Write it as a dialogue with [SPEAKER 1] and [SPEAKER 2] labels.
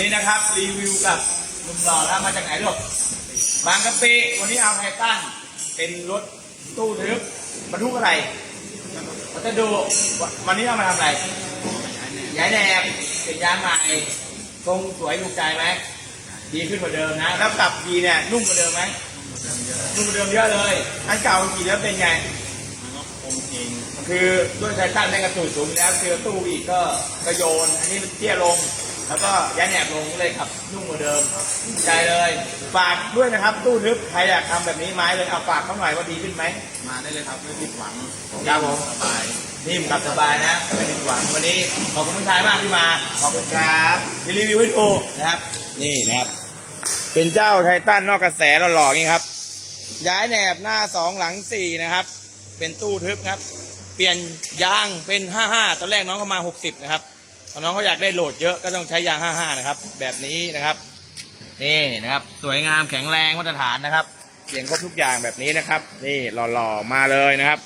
[SPEAKER 1] นี้นะครับ รีวิวกับหนุ่มหล่อแล้วมาจากไหนลูกบางกะปิวันนี้เอาไททันเป็นรถตู้ทึบบรรทุกอะไรเราจะดูวันนี้เอามาทำอะไรย้ายแนบเป็นยางใหม่ทรงสวยถูกใจไหมดีขึ้นกว่าเดิมนะ แล้วกลับดีเนี่ยนุ่มกว่าเดิมไหมนุ่มกว่าเดิมเยอะเลยอันเก่าขี่แล้วเป็นไง
[SPEAKER 2] มันก็คงเอง
[SPEAKER 1] คือด้วยไททันได้กระตุ้นสูงแล้วเจอตู้อีกก็กระโยน อันนี้มันเตี้ยลง แล้วก็ย้ายแหนบลงเลยขับนุ่มกว่าเดิมใจเลยฝากด้วยนะครับ ตู้ทึบใครอยากทำแบบนี้ไม้เลยเอาฝากเขาหน่อยว่าดีขึ้นไหม
[SPEAKER 2] มาได้เลยครับไม่ผิดหวัง
[SPEAKER 1] ครับผม
[SPEAKER 2] สบาย
[SPEAKER 1] นิ่มกับสบายนะไม่ผิดหวังวันนี้ขอบคุณผู้ชายมากที่มาขอบคุณครับที่รีวิวให้ดูนะครับ นี่นะครับ เป็นเจ้าไททันนอกกระแสหล่อๆอย่างนี้ครับ ย้ายแหนบหน้าสองหลังสี่นะครับ เป็นตู้ทึบครับ เปลี่ยนยางเป็นห้าห้าตอนแรกน้องเขามาหกสิบนะครับตอ นน้องเขาอยากได้โหลดเยอะก็ต้องใช้ยาง 55 นะครับ แบบนี้นะครับ นี่นะครับ สวยงามแข็งแรงมาตรฐานนะครับเสียงครบทุกอย่างแบบนี้นะครับ นี่หล่อๆมาเลยนะครับ